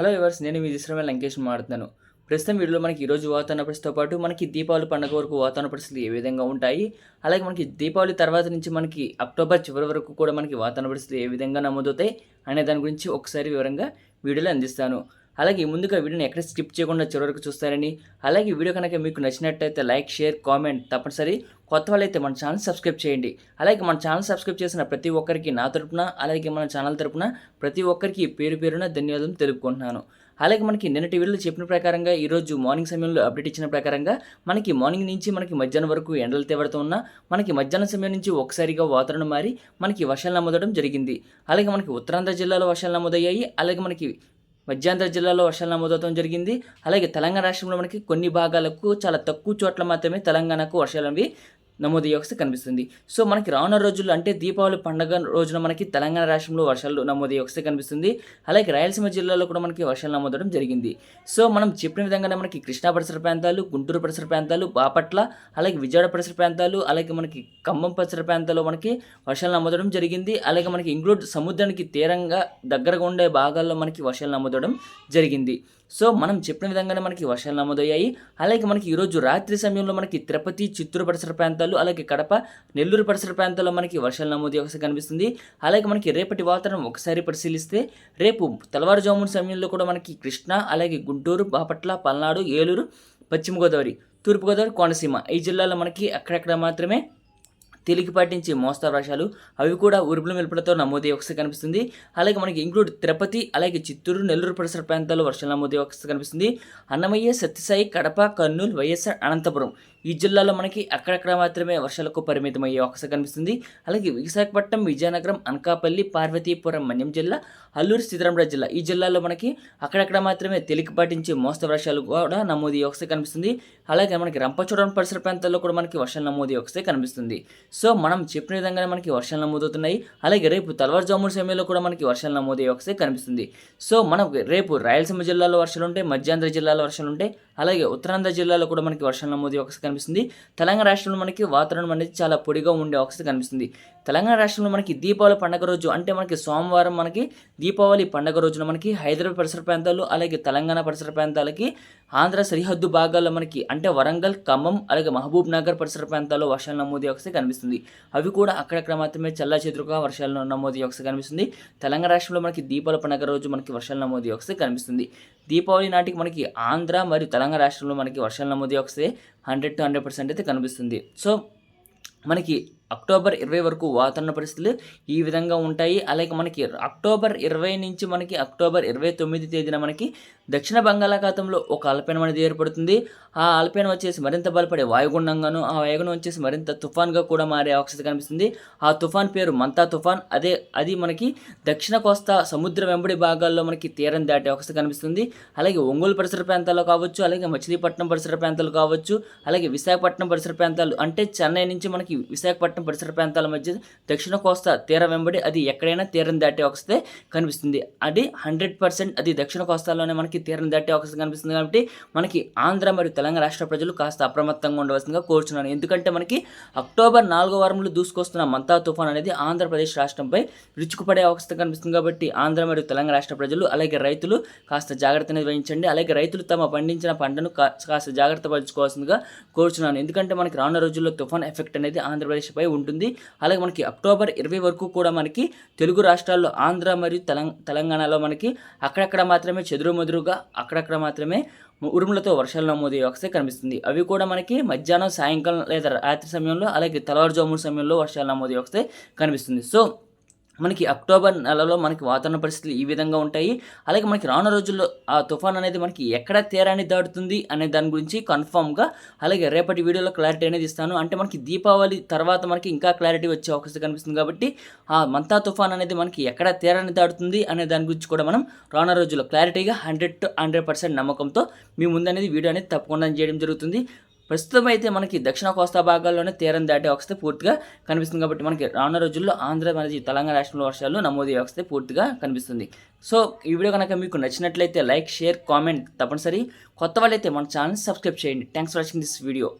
Hello ఎవర్స్ నేను మీ దిశ్రమే లంకేష్ మాట్లాడుతున్నాను. ప్రస్తుతం వీడియోలో మనకి ఈరోజు వాతావరణ పరిస్థితితో పాటు మనకి దీపావళి పండుగ వరకు వాతావరణ పరిస్థితులు ఏ విధంగా ఉంటాయి? అలాగే మనకి దీపావళి తర్వాత నుంచి మనకి అక్టోబర్ చివరి వరకు కూడా మనకి వాతావరణ పరిస్థితులు ఏ విధంగా నమోదవుతాయి అనే దాని గురించి ఒకసారి వివరంగా వీడియోలో అందిస్తాను. అలాగే ముందుగా వీడియోని ఎక్కడ స్కిప్ చేయకుండా చివరి వరకు చూస్తారని అలాగే వీడియో కనుక మీకు నచ్చినట్టయితే లైక్ షేర్ కామెంట్ తప్పనిసరి. కొత్త వాళ్ళైతే మన ఛానల్ సబ్స్క్రైబ్ చేయండి. అలాగే మన ఛానల్ సబ్స్క్రైబ్ చేసిన ప్రతి ఒక్కరికి నా తరపున అలాగే మన ఛానల్ తరపున ప్రతి ఒక్కరికి పేరు పేరున ధన్యవాదాలు తెలుపుకుంటున్నాను. అలాగే మనకి నిన్నటి వీడియోలో చెప్పిన ప్రకారంగా ఈరోజు మార్నింగ్ సమయంలో అప్డేట్ ఇచ్చిన ప్రకారంగా మనకి మార్నింగ్ నుంచి మనకి మధ్యాహ్నం వరకు ఎండలు తీవ్రత ఉన్నా మనకి మధ్యాహ్నం సమయం నుంచి ఒకసారిగా వాతావరణం మారి మనకి వర్షాలు నమోదవడం జరిగింది. అలాగే మనకి ఉత్తరాంధ్ర జిల్లాలో వర్షాలు నమోదయ్యాయి. అలాగే మనకి మధ్యాంధ్ర జిల్లాలో వర్షాలు నమోదవడం జరిగింది. అలాగే తెలంగాణ రాష్ట్రంలో మనకి కొన్ని భాగాలకు చాలా తక్కువ చోట్ల మాత్రమే తెలంగాణకు వర్షాలు అవి నమోదు వ్యవస్థ కనిపిస్తుంది. సో మనకి రానున్న రోజుల్లో అంటే దీపావళి పండుగ రోజున మనకి తెలంగాణ రాష్ట్రంలో వర్షాలు నమోదు వ్యవస్థ కనిపిస్తుంది. అలాగే రాయలసీమ జిల్లాలో కూడా మనకి వర్షాలు నమోదవడం జరిగింది. సో మనం చెప్పిన విధంగానే మనకి కృష్ణా పరిసర ప్రాంతాలు గుంటూరు పరిసర ప్రాంతాలు బాపట్ల అలాగే విజయవాడ పరిసర ప్రాంతాలు అలాగే మనకి ఖమ్మం పరిసర ప్రాంతాల్లో మనకి వర్షాలు నమోదవడం జరిగింది. అలాగే మనకి ఇంక్లూడ్ సముద్రానికి తీరంగా దగ్గరగా ఉండే భాగాల్లో మనకి వర్షాలు నమోదవడం జరిగింది. సో మనం చెప్పిన విధంగానే మనకి వర్షాలు నమోదయ్యాయి. అలాగే మనకి ఈరోజు రాత్రి సమయంలో మనకి తిరుపతి చిత్తూరు పరిసర ప్రాంతాలు అలాగే కడప నెల్లూరు పరిసర ప్రాంతాల్లో మనకి వర్షాలు నమోదు అవకాశం కనిపిస్తుంది. అలాగే మనకి రేపటి వాతావరణం ఒకసారి పరిశీలిస్తే రేపు తెల్లవారుజామున సమయంలో కూడా మనకి కృష్ణా అలాగే గుంటూరు బాపట్ల పల్నాడు ఏలూరు పశ్చిమ గోదావరి తూర్పుగోదావరి కోనసీమ ఈ జిల్లాలో మనకి అక్కడక్కడ మాత్రమే తేలికపాటి నుంచి మోస్తారు వర్షాలు అవి కూడా ఉరుపుల మెరుపులతో నమోదయ్యే ఒకసారి కనిపిస్తుంది. అలాగే మనకి ఇంక్లూడ్ తిరుపతి అలాగే చిత్తూరు నెల్లూరు పరిసర ప్రాంతాల్లో వర్షాలు నమోదయ్యే ఒకసారి కనిపిస్తుంది. అన్నమయ్య సత్యసాయి కడప కర్నూలు వైఎస్ఆర్ అనంతపురం ఈ జిల్లాలో మనకి అక్కడక్కడ మాత్రమే వర్షాలకు పరిమితం అయ్యే అవకాశం కనిపిస్తుంది. అలాగే విశాఖపట్నం విజయనగరం అనకాపల్లి పార్వతీపురం మన్యం జిల్లా అల్లూరు సీతారామరాజు జిల్లా ఈ జిల్లాలో మనకి అక్కడక్కడ మాత్రమే తేలికపాటి నుంచి మోస్తరు వర్షాలు కూడా నమోదు అవకాశం కనిపిస్తుంది. అలాగే మనకి రంపచోడవరం పరిసర ప్రాంతాల్లో కూడా మనకి వర్షాలు నమోదు అవకాశం కనిపిస్తుంది. సో మనం చెప్పిన విధంగానే మనకి వర్షాలు నమోదవుతున్నాయి. అలాగే రేపు తెల్లవారుజామున సమయంలో కూడా మనకి వర్షాలు నమోదయ్యే ఒకసారి కనిపిస్తుంది. సో మనకు రేపు రాయలసీమ జిల్లాలో వర్షాలు ఉంటాయి మధ్యాంధ్ర జిల్లాలో వర్షాలు ఉంటాయి అలాగే ఉత్తరాంధ్ర జిల్లాలో కూడా మనకి వర్షాలు నమోదు అవకాశం కనిపిస్తుంది. తెలంగాణ రాష్ట్రంలో మనకి వాతావరణం అనేది చాలా పొడిగా ఉండే అవకాశం కనిపిస్తుంది. తెలంగాణ రాష్ట్రంలో మనకి దీపావళి పండగ రోజు అంటే మనకి సోమవారం మనకి దీపావళి పండగ రోజున మనకి హైదరాబాద్ పరిసర ప్రాంతాలు అలాగే తెలంగాణ పరిసర ప్రాంతాలకి ఆంధ్ర సరిహద్దు భాగాల్లో మనకి అంటే వరంగల్ ఖమ్మం అలాగే మహబూబ్ నగర్ పరిసర ప్రాంతాల్లో వర్షాలు నమోదు అవకాశం కనిపిస్తుంది. అవి కూడా అక్కడక్కడ మాత్రమే చల్ల చెదురుగా వర్షాలు నమోదు అవకాశం కనిపిస్తుంది. తెలంగాణ రాష్ట్రంలో మనకి దీపావళి పండగ రోజు మనకి వర్షాలు నమోదు అవకాశం కనిపిస్తుంది. దీపావళి నాటికి మనకి ఆంధ్ర మరియు తెలంగాణ రాష్ట్రంలో మనకి వర్షాలు నమోదు వస్తే హండ్రెడ్ టు హండ్రెడ్ పర్సెంట్ అయితే కనిపిస్తుంది. సో మనకి అక్టోబర్ ఇరవై వరకు వాతావరణ పరిస్థితులు ఈ విధంగా ఉంటాయి. అలాగే మనకి అక్టోబర్ ఇరవై నుంచి మనకి అక్టోబర్ ఇరవై తొమ్మిది తేదీన మనకి దక్షిణ బంగాళాఖాతంలో ఒక అల్పీనం అనేది ఏర్పడుతుంది. ఆ అల్పీనం వచ్చేసి మరింత బలపడే వాయుగుండంగాను ఆ వాయుగుండం వచ్చేసి మరింత తుఫాన్గా కూడా మారే అవకాశం కనిపిస్తుంది. ఆ తుఫాన్ పేరు మంతా తుఫాన్. అదే అది మనకి దక్షిణ కోస్తా సముద్ర వెంబడి భాగాల్లో మనకి తీరం దాటే అవకాశం కనిపిస్తుంది. అలాగే ఒంగోలు పరిసర ప్రాంతాల్లో కావచ్చు అలాగే మచిలీపట్నం పరిసర ప్రాంతాలు కావచ్చు అలాగే విశాఖపట్నం పరిసర ప్రాంతాలు అంటే చెన్నై నుంచి మనకి విశాఖపట్నం పరిసర ప్రాంతాల మధ్య దక్షిణ కోస్తా తీర వెంబడి అది ఎక్కడైనా తీరం దాటే వస్తే కనిపిస్తుంది. అది హండ్రెడ్ పర్సెంట్ అది దక్షిణ కోస్తాలోనే మనకి తీరం దాటే అవకాశం కనిపిస్తుంది కాబట్టి మనకి ఆంధ్ర మరియు తెలంగాణ రాష్ట్ర ప్రజలు కాస్త అప్రమత్తంగా ఉండవలసిందిగా కోరుచున్నాను. ఎందుకంటే మనకి అక్టోబర్ నాలుగో వారంలో దూసుకొస్తున్న మంతా తుఫాన్ అనేది ఆంధ్రప్రదేశ్ రాష్ట్రంపై రుచుకుపడే అవకాశం కనిపిస్తుంది కాబట్టి ఆంధ్ర మరియు తెలంగాణ రాష్ట్ర ప్రజలు అలాగే రైతులు కాస్త జాగ్రత్త నిర్వహించండి. అలాగే రైతులు తమ పండించిన పంటను కాస్త జాగ్రత్త పరచుకోవాల్సిందిగా కోరుచున్నాను. ఎందుకంటే మనకి రానున్న రోజుల్లో తుఫాన్ ఎఫెక్ట్ అనేది ఆంధ్రప్రదేశ్పై ఉంటుంది. అలాగే మనకి అక్టోబర్ ఇరవై వరకు కూడా మనకి తెలుగు రాష్ట్రాల్లో ఆంధ్ర మరియు తెలంగాణలో మనకి అక్కడక్కడ మాత్రమే చెదురుమదురుగా అక్కడక్కడ మాత్రమే ఉరుములతో వర్షాలు నమోదయ్యే అవకాశం కనిపిస్తుంది. అవి కూడా మనకి మధ్యాహ్నం సాయంకాలం లేదా రాత్రి సమయంలో అలాగే తెల్లవారుజామున సమయంలో వర్షాలు నమోదయ్యే అవకాశం కనిపిస్తుంది. సో మనకి అక్టోబర్ నెలలో మనకి వాతావరణ పరిస్థితులు ఈ విధంగా ఉంటాయి. అలాగే మనకి రానున్న రోజుల్లో ఆ తుఫాన్ అనేది మనకి ఎక్కడ తీరాన్ని దాటుతుంది అనే దాని గురించి కన్ఫామ్గా అలాగే రేపటి వీడియోలో క్లారిటీ అనేది ఇస్తాను. అంటే మనకి దీపావళి తర్వాత మనకి ఇంకా క్లారిటీ వచ్చే అవకాశం కనిపిస్తుంది కాబట్టి ఆ మంతా తుఫాన్ అనేది మనకి ఎక్కడ తీరాన్ని దాటుతుంది అనే దాని గురించి కూడా మనం రానున్న రోజుల్లో క్లారిటీగా హండ్రెడ్ టు హండ్రెడ్ పర్సెంట్ నమ్మకంతో మీ ముందనేది వీడియో అనేది తప్పకుండా చేయడం జరుగుతుంది. ప్రస్తుతం అయితే మనకి దక్షిణ కోస్తా భాగాల్లోనే తీరం దాటే వస్తే పూర్తిగా కనిపిస్తుంది కాబట్టి మనకి రానున్న రోజుల్లో ఆంధ్ర మరియు తెలంగాణ రాష్ట్రంలో వర్షాలు నమోదు వస్తే పూర్తిగా కనిపిస్తుంది. సో ఈ వీడియో కనుక మీకు నచ్చినట్లయితే లైక్ షేర్ కామెంట్ తప్పనిసరి. కొత్త వాళ్ళైతే మన ఛానల్ సబ్స్క్రైబ్ చేయండి. Thanks for watching this video